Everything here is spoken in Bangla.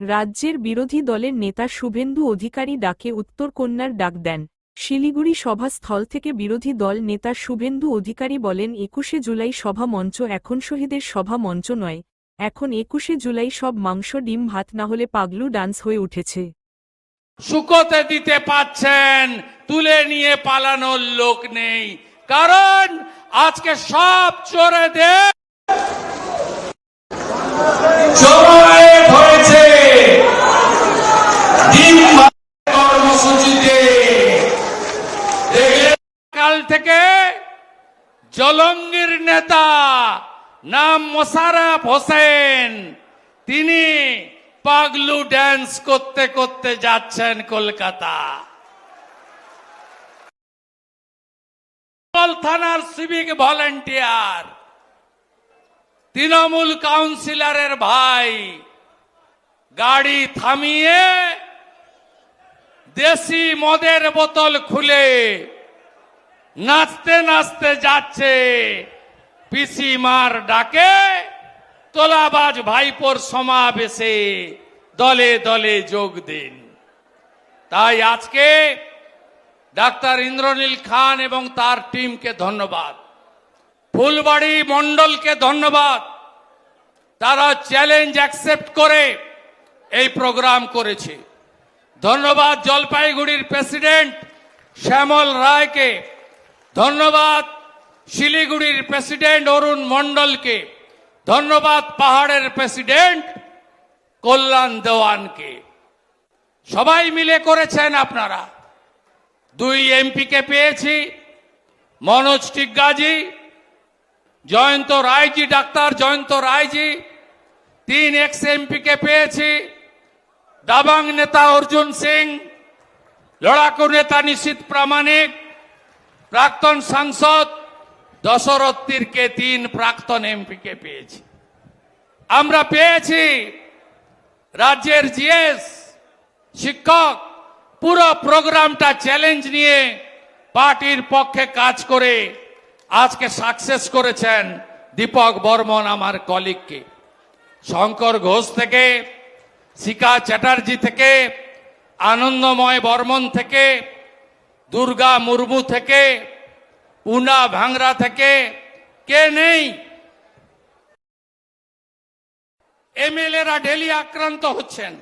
রাজ্যের বিরোধী দলের নেতা শুভেন্দু অধিকারী ডাকে উত্তরকন্যার ডাক দেন। শিলিগুড়ি সভাস্থল থেকে বিরোধী দল নেতা শুভেন্দু অধিকারী বলেন, একুশে জুলাই সভা মঞ্চ এখন শহীদের সভা মঞ্চ নয়। এখন একুশে জুলাই সব মাংস, ডিম, ভাত না হলে পাগলু ডান্স হয়ে উঠেছে। শুকোতে দিতে পাচ্ছেন, তুলে নিয়ে পালানোর লোক নেই। কারণ আজকে সব চোরেদের কাল থেকে জলঙ্গির নেতা নাম মোশারফ হোসেন। তিনি পাগলু ড্যান্স করতে করতে যাচ্ছেন কলকাতা। থানার সিভিক ভলেন্টিয়ার তৃণমূল কাউন্সিলরের ভাই, গাড়ি থামিয়ে দেশি মদের বোতল খুলে নাচতে নাচতে যাচ্ছে। পিসিমার ডাকে তোলাবাজ ভাইপোর সমাবেশে দলে দলে যোগ দিন। তাই আজকে ডাক্তার ইন্দ্রনীল খান এবং তার টিমকে ধন্যবাদ। ফুলবাড়ি মণ্ডলকে ধন্যবাদ। তারা চ্যালেঞ্জ অ্যাকসেপ্ট করে এই প্রোগ্রাম করেছে। ধন্যবাদ জলপাইগুড়ির প্রেসিডেন্ট শ্যামল রায়কে। ধন্যবাদ শিলিগুড়ির প্রেসিডেন্ট অরুণ মণ্ডলকে। ধন্যবাদ পাহাড়ের প্রেসিডেন্ট কল্যাণ দেওয়ানকে। সবাই মিলে করেছেন আপনারা। দুই এমপিকে পেয়েছি, মনোজ টিগ্গাজি, জয়ন্ত রায়জি, ডাক্তার জয়ন্ত রায়জি। তিন এক্স এমপিকে পেয়েছি, দাবাং নেতা অর্জুন সিং, লড়াকু নেতা নিশীত প্রামাণিক প্রাক্তন সাংসদ দশরথ তীরকে তিন প্রাক্তন এমপিকে পেয়েছি। আমরা পেয়েছি রাজ্যের জিএস, শিক্ষক, পুরো প্রোগ্রামটা চ্যালেঞ্জ নিয়ে পার্টির পক্ষে কাজ করে আজকে সাকসেস করেছেন দীপক বর্মন আমার কলিগকে। শঙ্কর ঘোষ থেকে শিকা চ্যাটার্জি থেকে, আনন্দময় বর্মন থেকে দুর্গা মুর্মু থেকে পুনা ভাংরা থেকে কে নেই? এমএলএরা ডেলি আক্রান্ত হচ্ছেন।